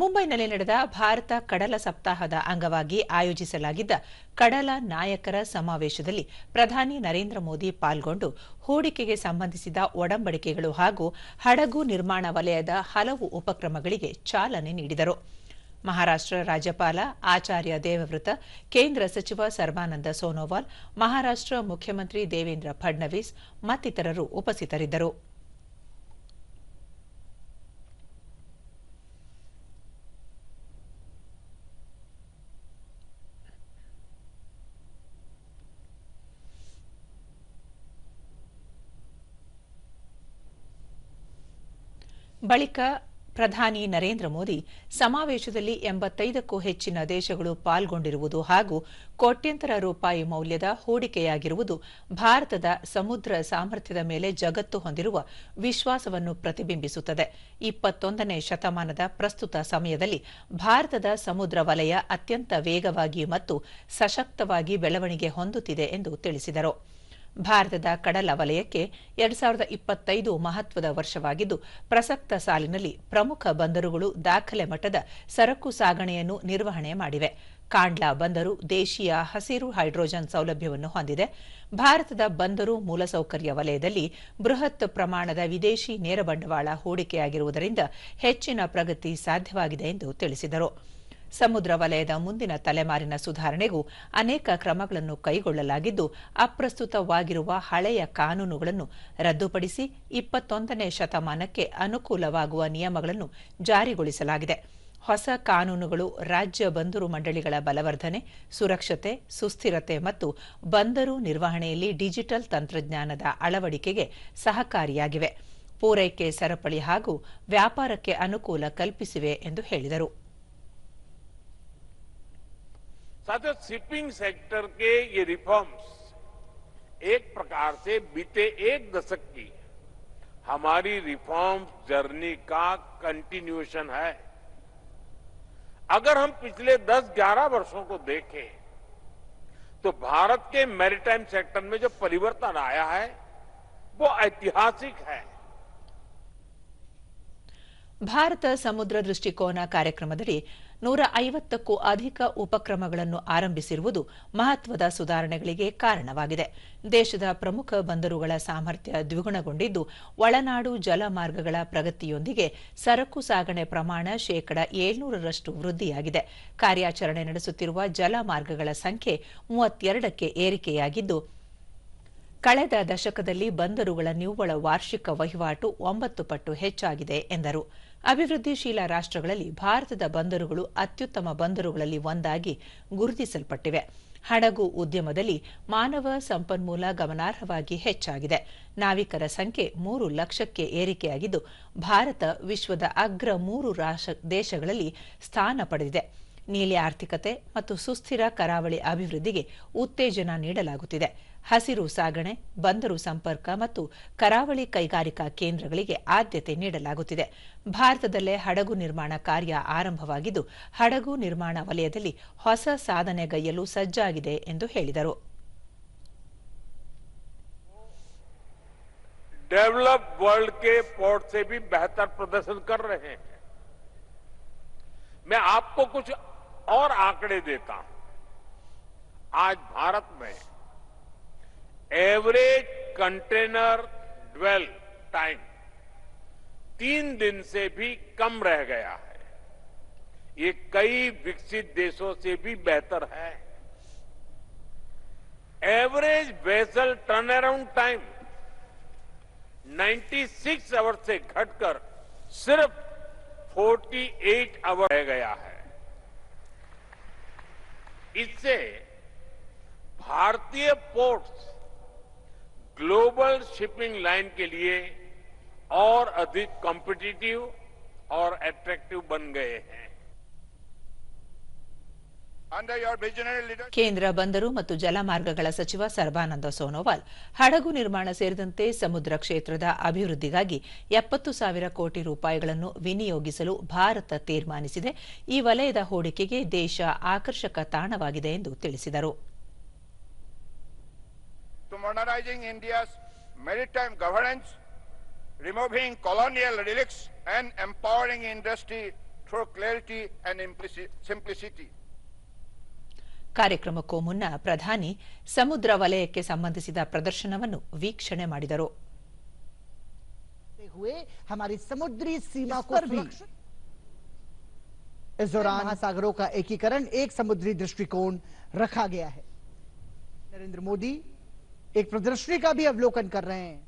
ಮುಂಬೈನಲ್ಲಿ ನಡೆದ ಭಾರತ ಕಡಲ ಸಪ್ತಾಹದ ಅಂಗವಾಗಿ ಆಯೋಜಿಸಲಾಗಿದ್ದ ಕಡಲ ನಾಯಕರ ಸಮಾವೇಶದಲ್ಲಿ ಪ್ರಧಾನಿ ನರೇಂದ್ರ ಮೋದಿ ಪಾಲ್ಗೊಂಡು ಹೂಡಿಕೆಗೆ ಸಂಬಂಧಿಸಿದ ಒಡಂಬಡಿಕೆಗಳು ಹಾಗೂ ಹಡಗು ನಿರ್ಮಾಣ ವಲಯದ ಹಲವು ಉಪಕ್ರಮಗಳಿಗೆ ಚಾಲನೆ ನೀಡಿದರು. ಮಹಾರಾಷ್ಟ್ರ ರಾಜ್ಯಪಾಲ ಆಚಾರ್ಯ ದೇವವ್ರತ, ಕೇಂದ್ರ ಸಚಿವ ಸರ್ಬಾನಂದ ಸೋನೋವಾಲ್, ಮಹಾರಾಷ್ಟ್ರ ಮುಖ್ಯಮಂತ್ರಿ ದೇವೇಂದ್ರ ಫಡ್ನವೀಸ್ ಮತ್ತಿತರರು ಉಪಸ್ಥಿತರಿದ್ದರು. ಬಳಿಕ ಪ್ರಧಾನಿ ನರೇಂದ್ರ ಮೋದಿ ಸಮಾವೇಶದಲ್ಲಿ ಎಂಬತ್ತೈದಕ್ಕೂ ಹೆಚ್ಚಿನ ದೇಶಗಳು ಪಾಲ್ಗೊಂಡಿರುವುದು ಹಾಗೂ ಕೋಟ್ಯಂತರ ರೂಪಾಯಿ ಮೌಲ್ಯದ ಹೂಡಿಕೆಯಾಗಿರುವುದು ಭಾರತದ ಸಮುದ್ರ ಸಾಮರ್ಥ್ಯದ ಮೇಲೆ ಜಗತ್ತು ಹೊಂದಿರುವ ವಿಶ್ವಾಸವನ್ನು ಪ್ರತಿಬಿಂಬಿಸುತ್ತದೆ. ಇಪ್ಪತ್ತೊಂದನೇ ಶತಮಾನದ ಪ್ರಸ್ತುತ ಸಮಯದಲ್ಲಿ ಭಾರತದ ಸಮುದ್ರ ವಲಯ ಅತ್ಯಂತ ವೇಗವಾಗಿ ಮತ್ತು ಸಶಕ್ತವಾಗಿ ಬೆಳವಣಿಗೆ ಹೊಂದುತ್ತಿದೆ ಎಂದು ತಿಳಿಸಿದರು. ಭಾರತದ ಕಡಲ ವಲಯಕ್ಕೆ ಎರಡ್ ಸಾವಿರದ ಇಪ್ಪತ್ತೈದು ಮಹತ್ವದ ವರ್ಷವಾಗಿದ್ದು, ಪ್ರಸಕ್ತ ಸಾಲಿನಲ್ಲಿ ಪ್ರಮುಖ ಬಂದರುಗಳು ದಾಖಲೆ ಮಟ್ಟದ ಸರಕು ಸಾಗಣೆಯನ್ನು ನಿರ್ವಹಣೆ ಮಾಡಿವೆ. ಕಾಂಡ್ಲಾ ಬಂದರು ದೇಶೀಯ ಹಸಿರು ಹೈಡ್ರೋಜನ್ ಸೌಲಭ್ಯವನ್ನು ಹೊಂದಿದೆ. ಭಾರತದ ಬಂದರು ಮೂಲಸೌಕರ್ಯ ವಲಯದಲ್ಲಿ ಬೃಹತ್ ಪ್ರಮಾಣದ ವಿದೇಶಿ ನೇರ ಬಂಡವಾಳ ಹೂಡಿಕೆಯಾಗಿರುವುದರಿಂದ ಹೆಚ್ಚಿನ ಪ್ರಗತಿ ಸಾಧ್ಯವಾಗಿದೆ ಎಂದು ತಿಳಿಸಿದರು. ಸಮುದ್ರ ವಲಯದ ಮುಂದಿನ ತಲೆಮಾರಿನ ಸುಧಾರಣೆಗೂ ಅನೇಕ ಕ್ರಮಗಳನ್ನು ಕೈಗೊಳ್ಳಲಾಗಿದ್ದು, ಅಪ್ರಸ್ತುತವಾಗಿರುವ ಹಳೆಯ ಕಾನೂನುಗಳನ್ನು ರದ್ದುಪಡಿಸಿ ಇಪ್ಪತ್ತೊಂದನೇ ಶತಮಾನಕ್ಕೆ ಅನುಕೂಲವಾಗುವ ನಿಯಮಗಳನ್ನು ಜಾರಿಗೊಳಿಸಲಾಗಿದೆ. ಹೊಸ ಕಾನೂನುಗಳು, ರಾಜ್ಯ ಬಂದರು ಮಂಡಳಿಗಳ ಬಲವರ್ಧನೆ, ಸುರಕ್ಷತೆ, ಸುಸ್ಥಿರತೆ ಮತ್ತು ಬಂದರು ನಿರ್ವಹಣೆಯಲ್ಲಿ ಡಿಜಿಟಲ್ ತಂತ್ರಜ್ಞಾನದ ಅಳವಡಿಕೆಗೆ ಸಹಕಾರಿಯಾಗಿವೆ. ಪೂರೈಕೆ ಸರಪಳಿ ಹಾಗೂ ವ್ಯಾಪಾರಕ್ಕೆ ಅನುಕೂಲ ಕಲ್ಪಿಸಿವೆ ಎಂದು ಹೇಳಿದರು. साथियों शिपिंग सेक्टर के ये रिफॉर्म्स एक प्रकार से बीते एक दशक की हमारी रिफॉर्म जर्नी का कंटिन्यूएशन है अगर हम पिछले 10-11 वर्षों को देखें तो भारत के मैरीटाइम सेक्टर में जो परिवर्तन आया है वो ऐतिहासिक है ಭಾರತ ಸಮುದ್ರ ದೃಷ್ಟಿಕೋನ ಕಾರ್ಯಕ್ರಮದಡಿ ನೂರ ಐವತ್ತಕ್ಕೂ ಅಧಿಕ ಉಪಕ್ರಮಗಳನ್ನು ಆರಂಭಿಸಿರುವುದು ಮಹತ್ವದ ಸುಧಾರಣೆಗಳಿಗೆ ಕಾರಣವಾಗಿದೆ. ದೇಶದ ಪ್ರಮುಖ ಬಂದರುಗಳ ಸಾಮರ್ಥ್ಯ ದ್ವಿಗುಣಗೊಂಡಿದ್ದು, ಒಳನಾಡು ಜಲಮಾರ್ಗಗಳ ಪ್ರಗತಿಯೊಂದಿಗೆ ಸರಕು ಸಾಗಣೆ ಪ್ರಮಾಣ ಶೇಕಡ ಏಳ್ನೂರರಷ್ಟು ವೃದ್ಧಿಯಾಗಿದೆ. ಕಾರ್ಯಾಚರಣೆ ನಡೆಸುತ್ತಿರುವ ಜಲಮಾರ್ಗಗಳ ಸಂಖ್ಯೆ ಮೂವತ್ತೆರಡಕ್ಕೆ ಏರಿಕೆಯಾಗಿದ್ದು ಕಳೆದ ದಶಕದಲ್ಲಿ ಬಂದರುಗಳ ನಿವ್ವಳ ವಾರ್ಷಿಕ ವಹಿವಾಟು ಒಂಬತ್ತು ಪಟ್ಟು ಹೆಚ್ಚಾಗಿದೆ ಎಂದರು. ಅಭಿವೃದ್ಧಿಶೀಲ ರಾಷ್ಟ್ರಗಳಲ್ಲಿ ಭಾರತದ ಬಂದರುಗಳು ಅತ್ಯುತ್ತಮ ಬಂದರುಗಳಲ್ಲಿ ಒಂದಾಗಿ ಗುರುತಿಸಲ್ಪಟ್ಟಿವೆ. ಹಡಗು ಉದ್ಯಮದಲ್ಲಿ ಮಾನವ ಸಂಪನ್ಮೂಲ ಗಮನಾರ್ಹವಾಗಿ ಹೆಚ್ಚಾಗಿದೆ. ನಾವಿಕರ ಸಂಖ್ಯೆ ಮೂರು ಲಕ್ಷಕ್ಕೆ ಏರಿಕೆಯಾಗಿದ್ದು, ಭಾರತ ವಿಶ್ವದ ಅಗ್ರ ಮೂರು ದೇಶಗಳಲ್ಲಿ ಸ್ಥಾನ ಪಡೆದಿದೆ. ನೀಲಿ ಆರ್ಥಿಕತೆ ಮತ್ತು ಸುಸ್ಥಿರ ಕರಾವಳಿ ಅಭಿವೃದ್ಧಿಗೆ ಉತ್ತೇಜನ ನೀಡಲಾಗುತ್ತಿದೆ. ಹಸಿರು ಸಾಗಣೆ ಬಂದರು ಸಂಪರ್ಕ ಮತ್ತು ಕರಾವಳಿ ಕೈಗಾರಿಕಾ ಕೇಂದ್ರಗಳಿಗೆ ಆದ್ಯತೆ ನೀಡಲಾಗುತ್ತಿದೆ ಭಾರತದಲ್ಲೇ ಹಡಗು ನಿರ್ಮಾಣ ಕಾರ್ಯ ಆರಂಭವಾಗಿದ್ದು ಹಡಗು ನಿರ್ಮಾಣ ವಲಯದಲ್ಲಿ ಹೊಸ ಸಾಧನೆಗೈಯಲು ಸಜ್ಜಾಗಿದೆ ಎಂದು ಹೇಳಿದರು डेवलप वर्ल्ड के पोर्ट से भी बेहतर प्रदर्शन कर रहे हैं मैं आपको कुछ और आंकड़े देता हूं आज भारत में एवरेज कंटेनर ड्वेल टाइम तीन दिन से भी कम रह गया है। ये कई विकसित देशों से भी बेहतर है। Average vessel turnaround time 96 hour से घटकर सिर्फ़ 48 आवर रह गया है। इससे भारतीय पोर्ट्स ग्लोबल शिपिंग लाइन के लिए और अधिक कॉम्पिटिटिव और अट्रैक्टिव बन गए हैं Under your visionary leadership, ಕೇಂದ್ರ ಬಂದರು ಮತ್ತು ಜಲಮಾರ್ಗಗಳ ಸಚಿವ ಸರ್ಬಾನಂದ ಸೋನೋವಾಲ್ ಹಡಗು ನಿರ್ಮಾಣ ಸೇರಿದಂತೆ ಸಮುದ್ರ ಕ್ಷೇತ್ರದ ಅಭಿವೃದ್ಧಿಗಾಗಿ ಎಪ್ಪತ್ತು ಸಾವಿರ ಕೋಟಿ ರೂಪಾಯಿಗಳನ್ನು ವಿನಿಯೋಗಿಸಲು ಭಾರತ ತೀರ್ಮಾನಿಸಿದೆ ಈ ವಲಯದ ಹೂಡಿಕೆಗೆ ದೇಶ ಆಕರ್ಷಕ ತಾಣವಾಗಿದೆ ಎಂದು ತಿಳಿಸಿದರು to modernizing India's maritime governance, removing colonial relics and empowering industry through clarity and implici- simplicity. ಕಾರ್ಯಕ್ರಮಕ್ಕೂ ಮುನ್ನ ಪ್ರಧಾನಿ ಸಮುದ್ರ ವಲಯಕ್ಕೆ ಸಂಬಂಧಿಸಿದ ಪ್ರದರ್ಶನವನ್ನು ವೀಕ್ಷಣೆ ಮಾಡಿದರು करते हुए हमारी समुद्री सीमा इस को पर भी सुरक्षित इस दौरान महासागरों का एकीकरण एक समुद्री दृष्टिकोण रखा गया है नरेंद्र मोदी एक प्रदर्शनी का भी अवलोकन कर रहे हैं।